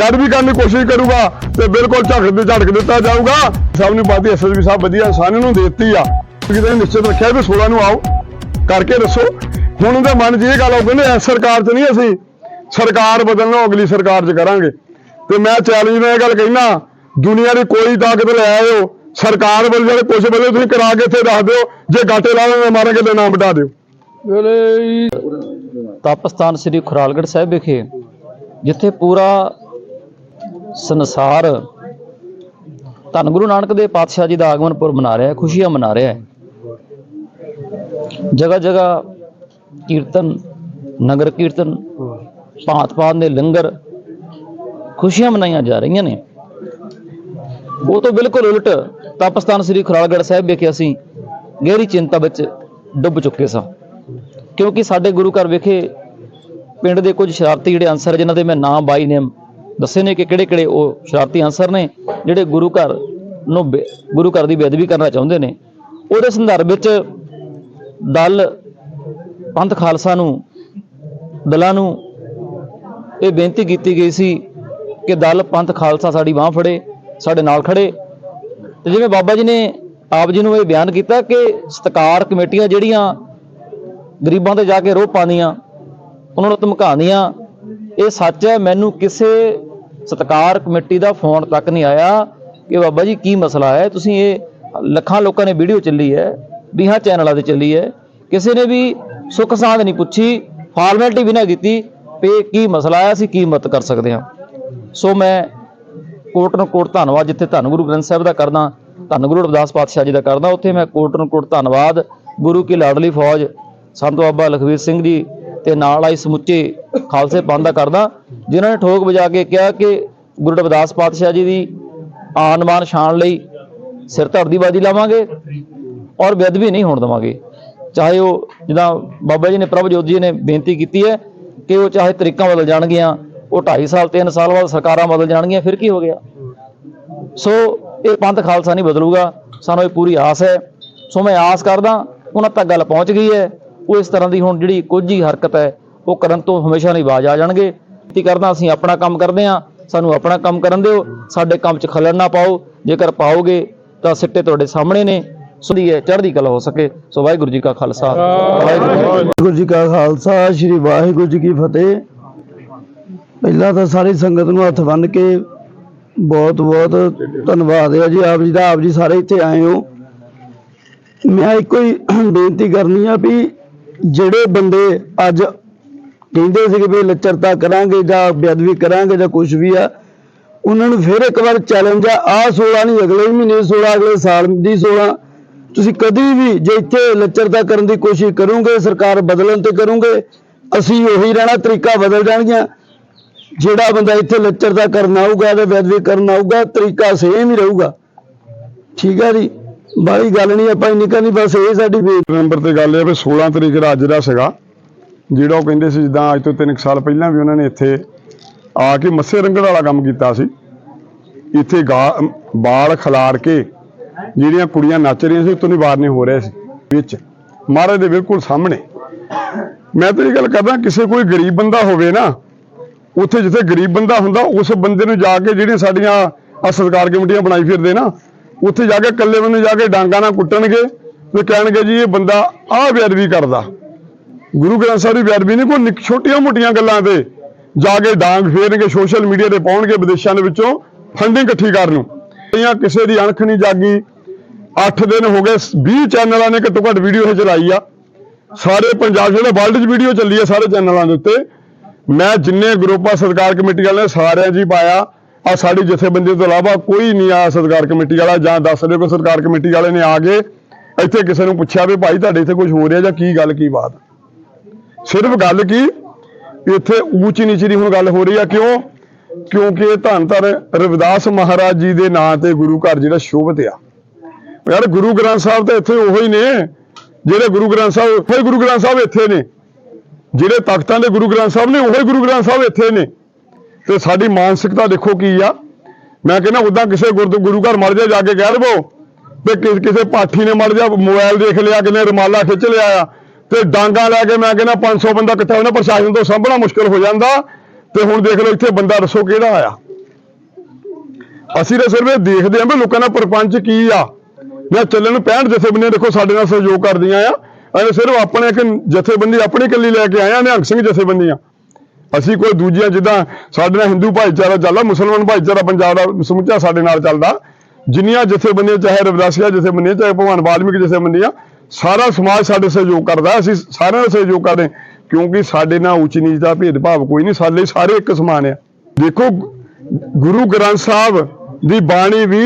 ਜਦ ਵੀ ਕਰਨ ਦੀ ਕੋਸ਼ਿਸ਼ ਕਰੂਗਾ ਤੇ ਬਿਲਕੁਲ ਝੜਕ ਦੇ ਝੜਕ ਦਿੱਤਾ ਜਾਊਗਾ। ਸਭ ਨੂੰ ਬਾਤੀ ਐਸਐਸਪੀ ਸਾਹਿਬ ਵਧੀਆ ਸਾਰਿਆਂ ਨੂੰ ਦੇਤੀ ਆ। ਕਿਤੇ ਨਿਸ਼ਚਿਤ ਰੱਖਿਆ ਵੀ 16 ਨੂੰ ਆਓ। ਕਰਕੇ ਦੱਸੋ। ਹੁਣ ਉਹਦੇ ਮਨ 'ਚ ਇਹ ਗੱਲ ਆਉ ਕਹਿੰਦੇ ਇਸ ਸਰਕਾਰ 'ਚ ਨਹੀਂ ਅਸੀਂ। ਸਰਕਾਰ ਬਦਲਣਾ ਅਗਲੀ ਸਰਕਾਰ 'ਚ ਕਰਾਂਗੇ। ਤੇ ਮੈਂ ਚੈਲੰਜ ਨਾਲ ਇਹ ਗੱਲ ਕਹਿਣਾ ਦੁਨੀਆ ਦੀ ਕੋਈ ਤਾਕਤ ਲੈ ਆਇਓ। ਸਰਕਾਰ ਵੱਲ ਜਿਹੜੇ ਕੁਝ ਵੱਲੋਂ ਤੁਸੀਂ ਕਰਾ ਕੇ ਇੱਥੇ ਦੱਸ ਦਿਓ। ਜੇ ਗਾਟੇ ਲਾ ਲੈਣੇ ਮਾਰਾਂਗੇ ਤੇ ਨਾਮ ਬਟਾ ਦਿਓ। ਤਪਸਥਾਨ ਸ੍ਰੀ ਖੁਰਾਲਗੜ੍ਹ ਸਾਹਿਬ ਵਿਖੇ ਜਿੱਥੇ ਪੂਰਾ ਸੰਸਾਰ ਧੰਨ ਗੁਰੂ ਨਾਨਕ ਦੇਵ ਪਾਤਸ਼ਾਹ ਜੀ ਦਾ ਆਗਮਨ ਪੁਰਬ ਮਨਾ ਰਿਹਾ ਹੈ, ਖੁਸ਼ੀਆਂ ਮਨਾ ਰਿਹਾ ਹੈ। ਜਗ੍ਹਾ ਜਗ੍ਹਾ ਕੀਰਤਨ, ਨਗਰ ਕੀਰਤਨ, ਭਾਂਤ ਭਾਂਤ ਦੇ ਲੰਗਰ ਖੁਸ਼ੀਆਂ ਮਨਾਈਆਂ ਜਾ ਰਹੀਆਂ ਨੇ। ਉਹ ਤੋਂ ਬਿਲਕੁਲ ਉਲਟ ਤਪਸਥਾਨ ਸ੍ਰੀ ਖੁਰਾਲਗੜ੍ਹ ਸਾਹਿਬ ਵਿਖੇ ਅਸੀਂ ਗਹਿਰੀ ਚਿੰਤਾ ਵਿੱਚ ਡੁੱਬ ਚੁੱਕੇ ਸਾਂ। ਕਿਉਂਕਿ ਸਾਡੇ ਗੁਰੂ ਘਰ ਵਿਖੇ ਪਿੰਡ ਦੇ ਕੁਝ ਸ਼ਰਾਰਤੀ ਜਿਹੜੇ ਅਨਸਰ ਜਿਨ੍ਹਾਂ ਦੇ ਮੈਂ ਨਾਮ ਬਾਈ ਨੇਮ ਦੱਸੇ ਨੇ ਕਿ ਕਿਹੜੇ ਕਿਹੜੇ ਉਹ ਸ਼ਰਾਰਤੀ ਅਨਸਰ ਨੇ ਜਿਹੜੇ ਗੁਰੂ ਘਰ ਨੂੰ ਬੇ- ਗੁਰੂ ਘਰ ਦੀ ਬੇਅਦਬੀ ਕਰਨਾ ਚਾਹੁੰਦੇ ਨੇ। ਉਹਦੇ ਸੰਦਰਭ ਵਿੱਚ ਦਲ ਪੰਥ ਖਾਲਸਾ ਨੂੰ, ਦਲਾਂ ਨੂੰ ਇਹ ਬੇਨਤੀ ਕੀਤੀ ਗਈ ਸੀ ਕਿ ਦਲ ਪੰਥ ਖਾਲਸਾ ਸਾਡੀ ਬਾਹ ਫੜੇ, ਸਾਡੇ ਨਾਲ ਖੜੇ। ਤੇ ਜਿਵੇਂ ਬਾਬਾ ਜੀ ਨੇ ਆਪ ਜੀ ਨੂੰ ਇਹ ਬਿਆਨ ਕੀਤਾ ਕਿ ਸਤਕਾਰ ਕਮੇਟੀਆਂ ਜਿਹੜੀਆਂ ਗਰੀਬਾਂ ਤੇ ਜਾ ਕੇ ਰੋਹ ਪਾਉਂਦੀਆਂ, ਉਹਨਾਂ ਨੂੰ ਧਮਕਾਉਂਦੀਆਂ ਇਹ ਸੱਚ ਹੈ, ਮੈਨੂੰ ਕਿਸੇ ਸਤਕਾਰ ਕਮੇਟੀ ਦਾ ਫੋਨ ਤੱਕ ਨਹੀਂ ਆਇਆ ਕਿ ਬਾਬਾ ਜੀ ਕੀ ਮਸਲਾ ਹੈ। ਤੁਸੀਂ ਇਹ ਲੱਖਾਂ ਲੋਕਾਂ ਨੇ ਵੀਡੀਓ ਚੱਲੀ ਹੈ ਵੀਹਾਂ ਚੈਨਲਾਂ ਤੇ ਚੱਲੀ ਹੈ। ਕਿਸੇ ਨੇ ਵੀ ਸੁੱਖ ਸਾਂਦ ਨਹੀਂ ਪੁੱਛੀ, ਫਾਰਮੈਲਿਟੀ ਵੀ ਨਾ ਕੀਤੀ ਵੀ ਇਹ ਕੀ ਮਸਲਾ ਹੈ, ਅਸੀਂ ਕੀ ਮਤ ਕਰ ਸਕਦੇ ਹਾਂ। ਸੋ ਮੈਂ ਕੋਟ ਨੂੰ ਕੋਟ ਧੰਨਵਾਦ, ਜਿੱਥੇ ਧੰਨ ਗੁਰੂ ਗ੍ਰੰਥ ਸਾਹਿਬ ਦਾ ਕਰਦਾ, ਧੰਨ ਗੁਰੂ ਰਵਿਦਾਸ ਪਾਤਸ਼ਾਹ ਜੀ ਦਾ ਕਰਦਾ, ਉੱਥੇ ਮੈਂ ਕੋਟ ਨੂੰ ਕੋਟ ਧੰਨਵਾਦ। ਗੁਰੂ ਕੀ ਲਾਡਲੀ ਫੌਜ, ਸੰਤ ਬਾਬਾ ਲਖਵੀਰ ਸਿੰਘ ਜੀ ਤੇ ਨਾਲ ਆਈ ਸਮੁੱਚੇ ਖਾਲਸੇ ਪੰਥ ਦਾ ਕਰਦਾ, ਜਿਨ੍ਹਾਂ ਨੇ ਠੋਕ ਵਜਾ ਕੇ ਕਿਹਾ ਕਿ ਗੁਰੂ ਰਵਿਦਾਸ ਪਾਤਸ਼ਾਹ ਜੀ ਦੀ ਆਨ ਮਾਨ ਸ਼ਾਨ ਲਈ ਸਿਰ ਧੜ ਦੀ ਬਾਜੀ ਲਾਵਾਂਗੇ ਔਰ ਬੇਅਦਬੀ ਨਹੀਂ ਹੋਣ ਦੇਵਾਂਗੇ। ਚਾਹੇ ਉਹ ਜਿੱਦਾਂ ਬਾਬਾ ਜੀ ਨੇ ਪ੍ਰਭਜੋਤ ਜੀ ਨੇ ਬੇਨਤੀ ਕੀਤੀ ਹੈ ਕਿ ਉਹ ਚਾਹੇ ਤਰੀਕਾਂ ਬਦਲ ਜਾਣਗੀਆਂ, ਉਹ 2.5 ਸਾਲ 3 ਸਾਲ ਬਾਅਦ ਸਰਕਾਰਾਂ ਬਦਲ ਜਾਣਗੀਆਂ, ਫਿਰ ਕੀ ਹੋ ਗਿਆ? ਸੋ ਇਹ ਪੰਥ ਖਾਲਸਾ ਨਹੀਂ ਬਦਲੂਗਾ। ਸਾਨੂੰ ਇਹ ਪੂਰੀ ਆਸ ਹੈ। ਸੋ ਮੈਂ ਆਸ ਕਰਦਾ, ਉਹਨਾਂ ਤੱਕ ਗੱਲ ਪਹੁੰਚ ਗਈ ਹੈ। ਉਹ ਇਸ ਤਰ੍ਹਾਂ ਦੀ ਹੁਣ ਜਿਹੜੀ ਕੁਝ ਹੀ ਹਰਕਤ ਹੈ, ਉਹ ਕਰਨ ਤੋਂ ਹਮੇਸ਼ਾ ਨਹੀਂ ਬਾਜ ਆ ਜਾਣਗੇ। ਕੀ ਕਰਨਾ, ਅਸੀਂ ਆਪਣਾ ਕੰਮ ਕਰਦੇ ਹਾਂ, ਸਾਨੂੰ ਆਪਣਾ ਕੰਮ ਕਰਨ ਦਿਓ, ਸਾਡੇ ਕੰਮ 'ਚ ਖਲਲ ਨਾ ਪਾਓ। ਜੇਕਰ ਪਾਓਗੇ, ਤਾਂ ਸਿੱਟੇ ਤੁਹਾਡੇ ਸਾਹਮਣੇ ਨੇ ਸੁਦੀ ਹੈ ਚੜ੍ਹਦੀ ਕਲਾ ਹੋ ਸਕੇ। ਸੋ ਵਾਹਿਗੁਰੂ ਜੀ ਕਾ ਖਾਲਸਾ, ਵਾਹਿਗੁਰੂ ਜੀ ਵਾਹਿਗੁਰੂ ਜੀ ਕਾ ਖਾਲਸਾ, ਸ੍ਰੀ ਵਾਹਿਗੁਰੂ ਜੀ ਕੀ ਫਤਿਹ। ਪਹਿਲਾਂ ਤਾਂ ਸਾਰੀ ਸੰਗਤ ਨੂੰ ਹੱਥ ਬੰਨ ਕੇ ਬਹੁਤ ਬਹੁਤ ਧੰਨਵਾਦ ਹੈ ਜੀ। ਆਪ ਜੀ ਦਾ, ਆਪ ਜੀ ਸਾਰੇ ਇੱਥੇ ਆਏ ਹੋ। ਮੈਂ ਇੱਕੋ ਹੀ ਬੇਨਤੀ ਕਰਨੀ ਆ ਵੀ ਜਿਹੜੇ ਬੰਦੇ ਅੱਜ ਕਹਿੰਦੇ ਸੀ ਕਿ ਵੀ ਲੱਚਰਤਾ ਕਰਾਂਗੇ ਜਾਂ ਬੇਅਦਬੀ ਕਰਾਂਗੇ ਜਾਂ ਕੁਝ ਵੀ ਆ, ਉਹਨਾਂ ਨੂੰ ਫਿਰ ਇੱਕ ਵਾਰ ਚੈਲੰਜ ਆ ਆ 16 ਨਹੀਂ, ਅਗਲੇ ਮਹੀਨੇ 16 ਅਗਲੇ ਸਾਲ ਦੀ 16 ਤੁਸੀਂ ਕਦੀ ਵੀ ਜੇ ਇੱਥੇ ਲੱਚਰਤਾ ਕਰਨ ਦੀ ਕੋਸ਼ਿਸ਼ ਕਰੋਗੇ, ਸਰਕਾਰ ਬਦਲਣ ਤੇ ਕਰੋਗੇ, ਅਸੀਂ ਉਹੀ ਰਹਿਣਾ, ਤਰੀਕਾ ਬਦਲ ਜਾਣਗੀਆਂ। ਜਿਹੜਾ ਬੰਦਾ ਇੱਥੇ ਲੱਚਰਤਾ ਕਰਨ ਆਊਗਾ ਤੇ ਬੇਅਦਬੀ ਕਰਨ ਆਊਗਾ, ਤਰੀਕਾ ਸੇਮ ਹੀ ਰਹੂਗਾ। ਠੀਕ ਹੈ ਜੀ? ਬਾਈ ਗੱਲ ਨਹੀਂ, ਆਪਾਂ ਇੰਨੀ ਕਰਨੀ ਬਸ ਇਹ ਸਾਡੀ ਬੇ- ਨੰਬਰ ਤੇ ਗੱਲ ਹੈ ਵੀ 16 ਤਰੀਕ ਦਾ ਅੱਜ ਦਾ ਸੀਗਾ। ਜਿਹੜਾ ਉਹ ਕਹਿੰਦੇ ਸੀ ਜਿੱਦਾਂ ਅੱਜ ਤੋਂ 3 ਸਾਲ ਪਹਿਲਾਂ ਵੀ ਉਹਨਾਂ ਨੇ ਇੱਥੇ ਆ ਕੇ ਮੱਸੇ ਰੰਗੜ ਵਾਲਾ ਕੰਮ ਕੀਤਾ ਸੀ। ਇੱਥੇ ਗਾ- ਬਾਲ ਖਲਾਰ ਕੇ ਜਿਹੜੀਆਂ ਕੁੜੀਆਂ ਨੱਚ ਰਹੀਆਂ ਸੀ, ਉਤੋਂ ਦੀ ਬਾਹਰ ਨਹੀਂ ਹੋ ਰਹੇ ਸੀ। ਵਿੱਚ ਮਹਾਰਾਜ ਦੇ ਬਿਲਕੁਲ ਸਾਹਮਣੇ। ਮੈਂ ਤਾਂ ਇਹ ਗੱਲ ਕਰਦਾ, ਕਿਸੇ ਕੋਈ ਗਰੀਬ ਬੰਦਾ ਹੋਵੇ ਨਾ, ਉੱਥੇ ਜਿੱਥੇ ਗਰੀਬ ਬੰਦਾ ਹੁੰਦਾ, ਉਸ ਬੰਦੇ ਨੂੰ ਜਾ ਕੇ ਜਿਹੜੀਆਂ ਸਾਡੀਆਂ ਆ ਸਰਕਾਰ ਕਮੇਟੀਆਂ ਬਣਾਈ ਫਿਰਦੇ ਨਾ ਉੱਥੇ ਜਾ ਕੇ ਇਕੱਲੇ ਬੰਦੇ ਜਾ ਕੇ ਡਾਂਗਾ ਨਾਲ ਕੁੱਟਣਗੇ ਤੇ ਕਹਿਣਗੇ ਜੀ ਇਹ ਬੰਦਾ ਆਹ ਬੇਅਦਬੀ ਕਰਦਾ। ਗੁਰੂ ਗ੍ਰੰਥ ਸਾਹਿਬ ਦੀ ਬੇਅਦਬੀ ਨਹੀਂ, ਕੋਈ ਛੋਟੀਆਂ-ਮੋਟੀਆਂ ਗੱਲਾਂ ਤੇ ਜਾ ਕੇ ਡਾਂਗ ਫੇਰਨਗੇ, ਸੋਸ਼ਲ ਮੀਡੀਆ ਤੇ ਪਾਉਣਗੇ ਵਿਦੇਸ਼ਾਂ ਦੇ ਵਿੱਚੋਂ ਫੰਡਿੰਗ ਇਕੱਠੀ ਕਰਨ ਨੂੰ। ਜਾਂ ਕਿਸੇ ਦੀ ਅਣਖ ਨਹੀਂ ਜਾਗੀ। 8 ਦਿਨ ਹੋ ਗਏ 20 ਚੈਨਲਾਂ ਨੇ ਘੱਟੋ ਘੱਟ ਵੀਡੀਓ ਇਹ ਚਲਾਈ ਆ। ਸਾਰੇ ਪੰਜਾਬ, ਜਿਹੜੇ ਵਰਲਡ 'ਚ ਵੀਡੀਓ ਚੱਲੀ ਆ ਸਾਰੇ ਚੈਨਲਾਂ ਦੇ ਉੱਤੇ। ਮੈਂ ਜਿੰਨੇ ਗਰੁੱਪਾਂ ਆ ਸਰਕਾਰ ਕਮੇਟੀ ਵਾਲੇ ਸਾਰਿਆਂ ਜੀ ਪਾਇਆ। ਆ ਸਾਡੀ ਜਥੇਬੰਦੀ ਤੋਂ ਇਲਾਵਾ ਕੋਈ ਨਹੀਂ ਆ ਸਰਕਾਰ ਕਮੇਟੀ ਵਾਲਾ ਜਾਂ ਦੱਸ ਦਿਓ ਕਿ ਸਰਕਾਰ ਕਮੇਟੀ ਵਾਲੇ ਨੇ ਆ ਕੇ ਇੱਥੇ ਕਿਸੇ ਨੂੰ ਪੁੱਛਿਆ ਵੀ ਭਾਈ ਤੁਹਾਡੇ ਇੱਥੇ ਕੁਝ ਹੋ ਰਿਹਾ ਜਾਂ ਕੀ ਗੱਲ, ਕੀ ਬਾਤ? ਸਿਰਫ ਗੱਲ ਕੀ? ਇੱਥੇ ਊਚ ਨੀਚ ਦੀ ਹੁਣ ਗੱਲ ਹੋ ਰਹੀ ਆ ਕਿਉਂ? ਕਿਉਂਕਿ ਧੰਨ ਧੰਨ ਰਵਿਦਾਸ ਮਹਾਰਾਜ ਜੀ ਦੇ ਨਾਂ ਤੇ ਗੁਰੂ ਘਰ ਜਿਹੜਾ ਸ਼ੋਭਤ ਆ। ਯਾਰ ਗੁਰੂ ਗ੍ਰੰਥ ਸਾਹਿਬ ਤਾਂ ਇੱਥੇ ਉਹੋ ਹੀ ਨੇ, ਜਿਹੜੇ ਗੁਰੂ ਗ੍ਰੰਥ ਸਾਹਿਬ, ਉਹੀ ਗੁਰੂ ਗ੍ਰੰਥ ਸਾਹਿਬ ਇੱਥੇ ਨੇ। ਜਿਹੜੇ ਤਖਤਾਂ ਦੇ ਗੁਰੂ ਗ੍ਰੰਥ ਸਾਹਿਬ ਨੇ, ਉਹੀ ਗੁਰੂ ਗ੍ਰੰਥ ਸਾਹਿਬ ਇੱਥੇ ਨੇ। ਤੇ ਸਾਡੀ ਮਾਨਸਿਕਤਾ ਦੇਖੋ ਕੀ ਆ। ਮੈਂ ਕਹਿੰਦਾ ਉਦਾਂ ਕਿਸੇ ਗੁਰਦ, ਗੁਰੂ ਘਰ ਮਰ ਜਾ ਜਾ ਕੇ ਕਹਿ ਲਵੋ ਤੇ ਕਿਸ- ਕਿਸੇ ਪਾਠੀ ਨੇ ਮਰ ਜਾ, ਮੋਬਾਈਲ ਦੇਖ ਲਿਆ, ਕਿਨੇ ਰਮਾਲਾ ਖਿੱਚ ਲਿਆ ਆ। ਤੇ ਡਾਂਗਾ ਲੈ ਕੇ ਮੈਂ ਕਹਿੰਦਾ 500 ਬੰਦਾ ਇਕੱਠਾ ਹੋਣਾ, ਪ੍ਰਸ਼ਾਸਨ ਤੋਂ ਸਾਂਭਣਾ ਮੁਸ਼ਕਲ ਹੋ ਜਾਂਦਾ। ਤੇ ਹੁਣ ਦੇਖ ਲਓ ਇੱਥੇ ਬੰਦਾ ਦੱਸੋ ਕਿਹੜਾ ਆਇਆ ਅਸੀਂ ਤਾਂ ਸਿਰਫ ਇਹ ਦੇਖਦੇ ਆਂ ਵੀ ਲੋਕਾਂ ਦਾ ਪਰਪੰਚ ਕੀ ਆ। ਮੈਂ ਚੱਲਣ ਨੂੰ 65 ਜਥੇਬੰਦੀਆਂ ਦੇਖੋ ਸਾਡੇ ਨਾਲ ਸਹਿਯੋਗ ਕਰਦੀਆਂ ਆ। ਅਸੀਂ ਸਿਰਫ ਆਪਣੇ ਇੱਕ ਜਥੇਬੰਦੀ, ਆਪਣੀ ਇਕੱਲੀ ਲੈ ਕੇ ਆਏ ਆ, ਨਿਹੰਗ ਸਿੰਘ ਜਥੇਬੰਦੀਆਂ। ਅਸੀਂ ਕੋਈ ਦੂਜੀਆਂ ਜਿੱਦਾਂ ਸਾਡੇ ਨਾਲ ਹਿੰਦੂ ਭਾਈਚਾਰਾ ਚੱਲਦਾ ਮੁਸਲਮਾਨ ਭਾਈਚਾਰਾ ਪੰਜਾਬ ਦਾ ਸਮੁੱਚਾ ਸਾਡੇ ਨਾਲ ਚੱਲਦਾ। ਜਿੰਨੀਆਂ ਜਥੇਬੰਦੀਆਂ ਚਾਹੇ ਰਵਿਦਾਸੀਆ ਜਥੇਬੰਦੀਆਂ ਚਾਹੇ ਭਗਵਾਨ ਵਾਲਮੀਕ ਜਥੇਬੰਦੀਆਂ ਸਾਰਾ ਸਮਾਜ ਸਾਡੇ ਸਹਿਯੋਗ ਕਰਦਾ ਅਸੀਂ ਸਾਰਿਆਂ ਦਾ ਸਹਿਯੋਗ ਕਰਦੇ ਹਾਂ, ਕਿਉਂਕਿ ਸਾਡੇ ਨਾਲ ਉੱਚ ਨੀਚ ਦਾ ਭੇਦਭਾਵ ਕੋਈ ਨਹੀਂ ਸਾਡੇ ਲਈ ਸਾਰੇ ਇੱਕ ਸਮਾਨ ਆ। ਦੇਖੋ ਗੁਰੂ ਗ੍ਰੰਥ ਸਾਹਿਬ ਦੀ ਬਾਣੀ ਵੀ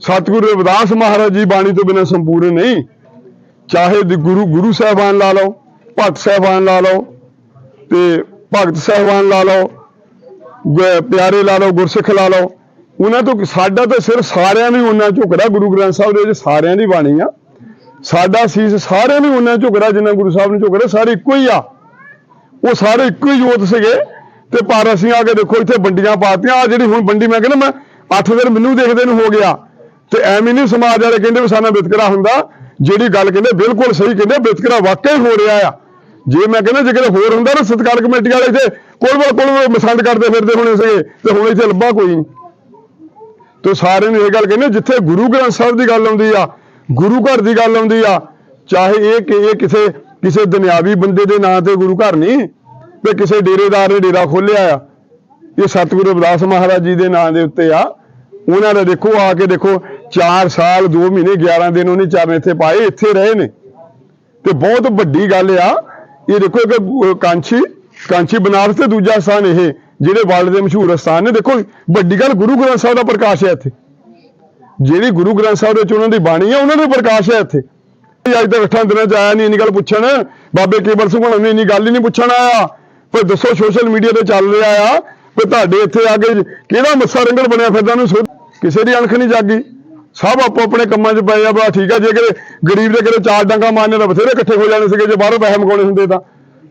ਸਤਿਗੁਰੂ ਰਵਿਦਾਸ ਮਹਾਰਾਜ ਜੀ ਬਾਣੀ ਤੋਂ ਬਿਨਾਂ ਸੰਪੂਰਨ ਨਹੀਂ। ਚਾਹੇ ਗੁਰੂ ਗੁਰੂ ਸਾਹਿਬਾਨ ਲਾ ਲਓ ਭਗਤ ਸਾਹਿਬਾਨ ਲਾ ਲਓ ਤੇ ਭਗਤ ਸਾਹਿਬਾਨ ਲਾ ਲਓ ਪਿਆਰੇ ਲਾ ਲਓ, ਗੁਰਸਿੱਖ ਲਾ ਲਓ, ਉਹਨਾਂ ਤੋਂ ਸਾਡਾ ਤਾਂ ਸਿਰ ਸਾਰਿਆਂ ਨੂੰ ਉਹਨਾਂ ਝੁਕਦਾ, ਗੁਰੂ ਗ੍ਰੰਥ ਸਾਹਿਬ ਦੇ ਵਿੱਚ ਸਾਰਿਆਂ ਦੀ ਬਾਣੀ ਆ। ਸਾਡਾ ਸੀਸ ਸਾਰਿਆਂ ਵੀ ਉਹਨਾਂ ਝੁਕਦਾ, ਜਿੰਨਾ ਗੁਰੂ ਸਾਹਿਬ ਨੂੰ ਝੁਕਦਾ, ਸਾਰੇ ਇੱਕੋ ਹੀ ਆ। ਉਹ ਸਾਰੇ ਇੱਕੋ ਹੀ ਜੋਤ ਸੀਗੇ। ਤੇ ਪਰ ਅਸੀਂ ਆ ਕੇ ਦੇਖੋ, ਇੱਥੇ ਵੰਡੀਆਂ ਪਾਤੀਆਂ। ਆ ਜਿਹੜੀ ਹੁਣ ਵੰਡੀ, ਮੈਂ ਕਹਿੰਦਾ, ਮੈਂ 8 ਦਿਨ ਮੈਨੂੰ ਦੇਖਦੇ ਨੂੰ ਹੋ ਗਿਆ। ਤੇ ਐਵੇਂ ਨਹੀਂ ਸਮਾਜ ਵਾਲੇ ਕਹਿੰਦੇ ਵੀ ਸਾਡਾ ਵਿਤਕਰਾ ਹੁੰਦਾ। ਜਿਹੜੀ ਗੱਲ ਕਹਿੰਦੇ, ਬਿਲਕੁਲ ਸਹੀ ਕਹਿੰਦੇ ਵਿਤਕਰਾ ਵਾਕਈ ਹੋ ਰਿਹਾ ਆ। ਜੇ ਮੈਂ ਕਹਿੰਦਾ ਜੇ ਕਿਤੇ ਹੋਰ ਹੁੰਦਾ ਨਾ ਸਤਕਾਰ ਕਮੇਟੀ ਵਾਲੇ ਇੱਥੇ ਕੋਲ ਕੋਲ ਕੋਲ ਮਸੰਦ ਕਰਦੇ ਫਿਰਦੇ ਹੋਣੇ ਸੀਗੇ, ਤੇ ਹੁਣ ਇੱਥੇ ਲੱਭਾ ਕੋਈ ਨਹੀਂ। ਤੇ ਸਾਰਿਆਂ ਨੂੰ ਇਹ ਗੱਲ ਕਹਿੰਦੇ, ਜਿੱਥੇ ਗੁਰੂ ਗ੍ਰੰਥ ਸਾਹਿਬ ਦੀ ਗੱਲ ਆਉਂਦੀ ਆ, ਗੁਰੂ ਘਰ ਦੀ ਗੱਲ ਆਉਂਦੀ ਆ, ਚਾਹੇ ਇਹ ਕਿ ਇਹ ਕਿਸੇ ਕਿਸੇ ਦੁਨਿਆਵੀ ਬੰਦੇ ਦੇ ਨਾਂ ਤੇ ਗੁਰੂ ਘਰ ਨਹੀਂ, ਤੇ ਕਿਸੇ ਡੇਰੇਦਾਰ ਨੇ ਡੇਰਾ ਖੋਲਿਆ ਆ, ਇਹ ਸਤਿਗੁਰੂ ਰਵਿਦਾਸ ਮਹਾਰਾਜ ਜੀ ਦੇ ਨਾਂ ਦੇ ਉੱਤੇ ਆ। ਉਹਨਾਂ ਦਾ ਦੇਖੋ, ਆ ਕੇ ਦੇਖੋ 4 ਸਾਲ 2 ਮਹੀਨੇ 11 ਦਿਨ ਉਹਨੇ ਚਰਨ ਇੱਥੇ ਪਾਏ, ਇੱਥੇ ਰਹੇ ਨੇ। ਤੇ ਬਹੁਤ ਵੱਡੀ ਗੱਲ ਆ ਇਹ ਦੇਖੋ ਇੱਕ, ਅਹ ਕਾਂਚੀ ਕਾਂਚੀ ਬਨਾਰਸ ਤੇ ਦੂਜਾ ਸਥਾਨ ਇਹ, ਜਿਹੜੇ ਵਰਲਡ ਦੇ ਮਸ਼ਹੂਰ ਸਥਾਨ ਨੇ। ਦੇਖੋ, ਵੱਡੀ ਗੱਲ ਗੁਰੂ ਗ੍ਰੰਥ ਸਾਹਿਬ ਦਾ ਪ੍ਰਕਾਸ਼ ਹੈ ਇੱਥੇ। ਜਿਹੜੀ ਗੁਰੂ ਗ੍ਰੰਥ ਸਾਹਿਬ ਦੇ ਵਿੱਚ ਉਹਨਾਂ ਦੀ ਬਾਣੀ ਹੈ ਉਹਨਾਂ ਦਾ ਪ੍ਰਕਾਸ਼ ਹੈ ਇੱਥੇ। ਅੱਜ ਤੱਕ ਅੱਠਾਂ ਦਿਨਾਂ ਚ ਆਇਆ ਨਹੀਂ ਇੰਨੀ ਗੱਲ ਪੁੱਛਣ। ਬਾਬੇ ਕੇਵਲ ਸਿੰਘ ਹੁਣਾਂ ਨੇ ਇੰਨੀ ਗੱਲ ਹੀ ਨਹੀਂ ਪੁੱਛਣ ਆਇਆ। ਪਰ ਦੱਸੋ ਸੋਸ਼ਲ ਮੀਡੀਆ ਤੇ ਚੱਲ ਰਿਹਾ ਆ। ਕਿ ਤੁਹਾਡੇ ਇੱਥੇ ਆ ਕੇ ਕਿਹੜਾ ਮੱਸਾ ਰੰਗੜ ਬਣਿਆ ਫਿਰਦਾ ਨੂੰ ਸੋ- ਕਿਸੇ ਦੀ ਅਣਖ ਨਹੀਂ ਜਾਗੀ। ਸਭ ਆਪੋ ਆਪਣੇ ਕੰਮਾਂ 'ਚ ਪਏ ਆ ਬਾ ਠੀਕ ਆ, ਜੇ ਕਿਤੇ ਗਰੀਬ ਦੇ ਕਿਤੇ ਚਾਰ ਡੰਗਾ ਮਾਰਨੇ ਤਾਂ ਬਥੇਰੇ ਇਕੱਠੇ ਹੋ ਜਾਣੇ ਸੀਗੇ, ਜੇ ਬਾਹਰੋਂ ਪੈਸੇ ਮਗਾਉਣੇ ਹੁੰਦੇ ਤਾਂ।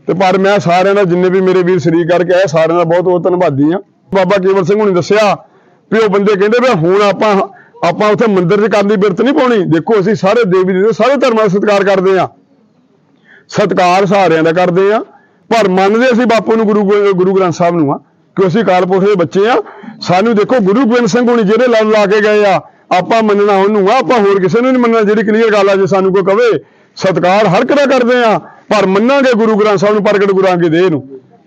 ਤੇ ਪਰ ਮੈਂ ਸਾਰਿਆਂ ਦਾ, ਜਿੰਨੇ ਵੀ ਮੇਰੇ ਵੀਰ ਸਰੀਰ ਕਰਕੇ ਆਏ, ਸਾਰਿਆਂ ਦਾ ਬਹੁਤ ਬਹੁਤ ਧੰਨਵਾਦੀ ਆ ਬਾਬਾ ਕੇਵਲ ਸਿੰਘ ਹੁਣੀ ਦੱਸਿਆ ਵੀ ਉਹ ਬੰਦੇ ਕਹਿੰਦੇ ਵੀ ਹੁਣ ਆਪਾਂ ਆਪਾਂ ਉੱਥੇ ਮੰਦਿਰ 'ਚ ਕਰਨ ਦੀ ਬਿਰਤ ਨਹੀਂ ਪਾਉਣੀ। ਦੇਖੋ, ਅਸੀਂ ਸਾਰੇ ਦੇਵੀ ਦੇਵਤੇ ਸਾਰੇ ਧਰਮਾਂ ਦਾ ਸਤਿਕਾਰ ਕਰਦੇ ਆ ਸਤਿਕਾਰ ਸਾਰਿਆਂ ਦਾ ਕਰਦੇ ਆ ਪਰ ਮੰਨਦੇ ਅਸੀਂ ਬਾਪੂ ਨੂੰ, ਗੁਰੂ ਗ੍ਰੰ- ਗੁਰੂ ਗ੍ਰੰਥ ਸਾਹਿਬ ਨੂੰ ਆ, ਕਿ ਅਸੀਂ ਅਕਾਲ ਪੁਰਖ ਦੇ ਬੱਚੇ ਆ ਸਾਨੂੰ ਦੇਖੋ, ਗੁਰੂ ਗੋਬਿੰਦ ਸਿੰਘ ਹੁਣੀ ਜਿਹੜੇ ਲੜ ਲਾ ਕੇ ਗਏ ਆ ਆਪਾਂ ਮੰਨਣਾ ਉਹਨੂੰ ਆ ਆਪਾਂ ਹੋਰ ਕਿਸੇ ਨੂੰ ਨਹੀਂ ਮੰਨਣਾ ਜਿਹੜੀ ਕਲੀਅਰ ਗੱਲ ਆ ਜੇ ਸਾਨੂੰ ਕੋਈ ਕਵੇ, ਸਤਿਕਾਰ ਹਰ ਕਿਹੜਾ ਕਰਦੇ ਆ, ਪਰ ਮੰਨਾਂਗੇ ਗੁਰੂ ਗ੍ਰੰਥ ਸਾਹਿਬ ਨੂੰ, ਪ੍ਰਗਟ ਗੁਰਾਂਗੇ ਦੇ ਨੂੰ।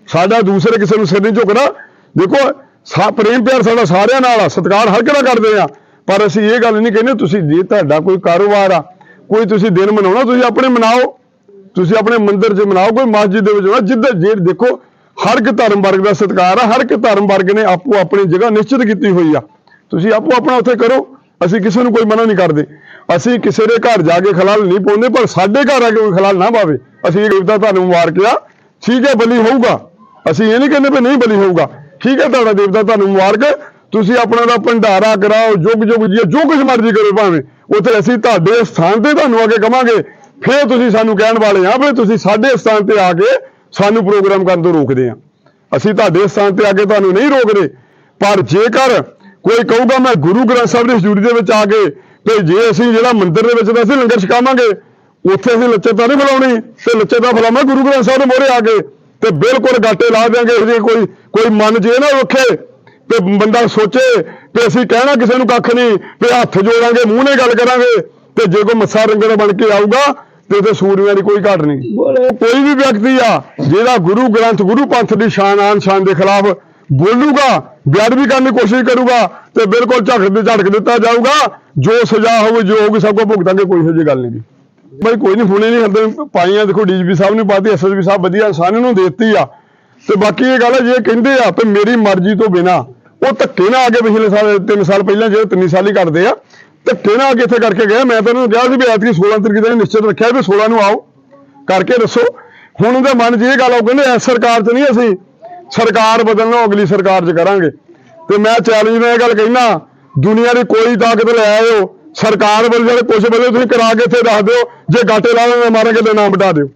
ਸਾਡਾ ਦੂਸਰੇ ਕਿਸੇ ਨੂੰ ਸਿਰ ਨਹੀਂ ਝੁਕਣਾ ਦੇਖੋ, ਸਾ, ਪ੍ਰੇਮ ਪਿਆਰ ਸਾਡਾ ਸਾਰਿਆਂ ਨਾਲ ਆ, ਸਤਿਕਾਰ ਹਰ ਕਿਹੜਾ ਕਰਦੇ ਆ। ਪਰ ਅਸੀਂ ਇਹ ਗੱਲ ਨਹੀਂ ਕਹਿੰਦੇ, ਤੁਸੀਂ ਜੇ ਤੁਹਾਡਾ ਕੋਈ ਕਾਰੋਬਾਰ ਆ, ਕੋਈ ਤੁਸੀਂ ਦਿਨ ਮਨਾਉਣਾ, ਤੁਸੀਂ ਆਪਣੇ ਮਨਾਓ। ਤੁਸੀਂ ਆਪਣੇ ਮੰਦਿਰ 'ਚ ਮਨਾਓ, ਕੋਈ ਮਸਜਿਦ ਦੇ ਵਿੱਚ ਹੋਣਾ ਜਿੱਦਾਂ ਜੇ ਦੇਖੋ, ਹਰ ਇੱਕ ਧਰਮ ਵਰਗ ਦਾ ਸਤਿਕਾਰ ਆ, ਹਰ ਇੱਕ ਧਰਮ ਵਰਗ ਨੇ ਆਪੋ ਆਪਣੀ ਜਗ੍ਹਾ ਨਿਸ਼ਚਿਤ ਕੀਤੀ ਹੋਈ ਆ। ਤੁਸੀਂ ਆਪੋ ਆਪਣਾ ਉੱਥੇ ਕਰੋ। ਅਸੀਂ ਕਿਸੇ ਨੂੰ ਕੋਈ ਮਨਾ ਨਹੀਂ ਕਰਦੇ। ਅਸੀਂ ਕਿਸੇ ਦੇ ਘਰ ਜਾ ਕੇ ਖਲਾਲ ਨਹੀਂ ਪਾਉਂਦੇ, ਪਰ ਸਾਡੇ ਘਰ ਆ ਕੇ ਕੋਈ ਖਲਾਲ ਨਾ ਪਾਵੇ। ਅਸੀਂ ਇਹ ਦੇਵਤਾ ਤੁਹਾਨੂੰ ਮੁਬਾਰਕ ਆ ਠੀਕ ਹੈ, ਬਲੀ ਹੋਊਗਾ। ਅਸੀਂ ਇਹ ਨਹੀਂ ਕਹਿੰਦੇ ਵੀ ਨਹੀਂ ਬਲੀ ਹੋਊਗਾ। ਠੀਕ ਹੈ, ਤੁਹਾਡਾ ਦੇਵਤਾ ਤੁਹਾਨੂੰ ਮੁਬਾਰਕ। ਤੁਸੀਂ ਆਪਣਾ ਦਾ ਭੰਡਾਰਾ ਕਰਾਓ ਜੁਗ ਜੁਗ ਜੀ ਜੋ ਕੁਝ ਮਰਜ਼ੀ ਕਰੋ ਭਾਵੇਂ। ਉੱਥੇ ਅਸੀਂ ਤੁਹਾਡੇ ਸਥਾਨ ਤੇ ਤੁਹਾਨੂੰ ਆ ਕੇ ਕਵਾਂਗੇ। ਫਿਰ ਤੁਸੀਂ ਸਾਨੂੰ ਕਹਿਣ ਵਾਲੇ ਆ ਵੀ ਤੁਸੀਂ ਸਾਡੇ ਸਥਾਨ ਤੇ ਆ ਕੇ ਸਾਨੂੰ ਪ੍ਰੋਗਰਾਮ ਕਰਨ ਤੋਂ ਰੋਕਦੇ ਆ। ਅਸੀਂ ਤੁਹਾਡੇ ਸਥਾਨ ਤੇ ਆ ਕੇ ਤੁਹਾਨੂੰ ਨਹੀਂ ਰੋਕਦੇ। ਪਰ ਜੇਕਰ ਕੋਈ ਕਹੂਗਾ ਮੈਂ ਗੁਰੂ ਗ੍ਰੰਥ ਸਾਹਿਬ ਦੀ ਹਜ਼ੂਰੀ ਦੇ ਵਿੱਚ ਆ ਕੇ ਤੇ ਜੇ ਅਸੀਂ ਜਿਹੜਾ ਮੰਦਿਰ ਦੇ ਵਿੱਚ ਤਾਂ ਅਸੀਂ ਲੰਗਰ ਛਕਾਵਾਂਗੇ ਉੱਥੇ ਅਸੀਂ ਲੱਚਰਤਾ ਨਹੀਂ ਫਲਾਉਣੀ ਤੇ ਲੱਚਰਤਾ ਫਲਾਵਾਂ ਗੁਰੂ ਗ੍ਰੰਥ ਸਾਹਿਬ ਦੇ ਮੋਹਰੇ ਆ ਕੇ ਤੇ ਬਿਲਕੁਲ ਗਾਟੇ ਲਾ ਦਿਆਂਗੇ ਜੇ ਕੋਈ ਕੋਈ ਮਨ ਜੇ ਨਾ ਰੱਖੇ ਤੇ ਬੰਦਾ ਸੋਚੇ ਕਿ ਅਸੀਂ ਕਹਿਣਾ ਕਿਸੇ ਨੂੰ ਕੱਖ ਨਹੀਂ ਤੇ ਹੱਥ ਜੋੜਾਂਗੇ ਮੂੰਹ ਨਾਲ ਗੱਲ ਕਰਾਂਗੇ ਤੇ ਜੇ ਕੋਈ ਮੱਸਾ ਰੰਗੜ ਬਣ ਕੇ ਆਊਗਾ ਤੇ ਤੇ ਸੂਰਮਿਆਂ ਦੀ ਕੋਈ ਘਾਟ ਨਹੀਂ। ਕੋਈ ਵੀ ਵਿਅਕਤੀ ਆ ਜਿਹੜਾ ਗੁਰੂ ਗ੍ਰੰਥ ਗੁਰੂ ਪੰਥ ਦੀ ਸ਼ਾਨ ਆਨ ਸ਼ਾਨ ਦੇ ਖਿਲਾਫ ਬੋਲੂਗਾ ਬੇਅਦਬੀ ਕਰਨ ਦੀ ਕੋਸ਼ਿਸ਼ ਕਰੂਗਾ ਤੇ ਬਿਲਕੁਲ ਝੜਕ ਦੇ ਝੜਕ ਦਿੱਤਾ ਜਾਊਗਾ। ਜੋ ਸਜ਼ਾ ਹੋਵੇ ਜੋ ਹੋਊਗੀ, ਸਭ ਕੋ ਭੁਗਤਾਂਗੇ, ਕੋਈ ਇਹੋ ਜਿਹੀ ਗੱਲ ਨਹੀਂ ਬਈ ਕੋਈ ਨਹੀਂ ਹੁਣੇ ਨਹੀਂ ਹੱਦਾਂ ਪਾਈਆਂ, ਦੇਖੋ ਡੀਜੀਪੀ ਸਾਹਿਬ ਨੇ ਪਾਤੀ ਐਸਐਸਪੀ ਸਾਹਿਬ ਵਧੀਆ ਇਨਸਾਨ ਨੂੰ ਦਿੱਤੀ ਆ। ਤੇ ਬਾਕੀ ਇਹ ਗੱਲ ਹੈ ਜੇ ਕਹਿੰਦੇ ਆ ਤੇ ਮੇਰੀ ਮਰਜ਼ੀ ਤੋਂ ਬਿਨਾ, ਉਹ ਧੱਕੇ ਨਾ ਆ ਕੇ ਪਿਛਲੇ ਸਾਲ 3 ਸਾਲ ਪਹਿਲਾਂ ਜਿਹੜੇ 3 ਸਾਲ ਹੀ ਕਰਦੇ ਆ, ਧੱਕੇ ਨਾ ਆ ਕੇ ਇੱਥੇ ਕਰਕੇ ਗਏ। ਮੈਂ ਤਾਂ ਉਹਨੂੰ ਕਿਹਾ ਸੀ ਵੀ ਐਤਕੀ 16 ਤਰੀਕ ਦਾ ਨਿਸ਼ਚਿਤ ਰੱਖਿਆ ਵੀ 16 ਨੂੰ ਆਓ। ਕਰਕੇ ਦੱਸੋ। ਹੁਣ ਉਹਦੇ ਮਨ 'ਚ ਇਹ ਗੱਲ ਉਹ ਕਹਿੰਦੇ ਇਸ ਸਰਕਾਰ 'ਚ ਨਹੀਂ ਅਸੀਂ ਸਰਕਾਰ ਬਦਲਣਾ ਅਗਲੀ ਸਰਕਾਰ 'ਚ ਕਰਾਂਗੇ। ਤੇ ਮੈਂ ਚੈਲੰਜ ਨਾਲ ਇਹ ਗੱਲ ਕਹਿਣਾ ਦੁਨੀਆ ਦੀ ਕੋਈ ਤਾਕਤ ਲੈ ਆਇਓ, ਸਰਕਾਰ ਵੱਲ ਜਿਹੜੇ ਕੁਝ ਬਦਲੇ ਤੁਸੀਂ ਕਰਾ ਕੇ ਇੱਥੇ ਦੱਸ ਦਿਓ, ਜੇ ਗਾਟੇ ਲਾ ਮਾਰਾਂਗੇ ਤੇ ਨਾਮ ਮਿਟਾ ਦਿਓ।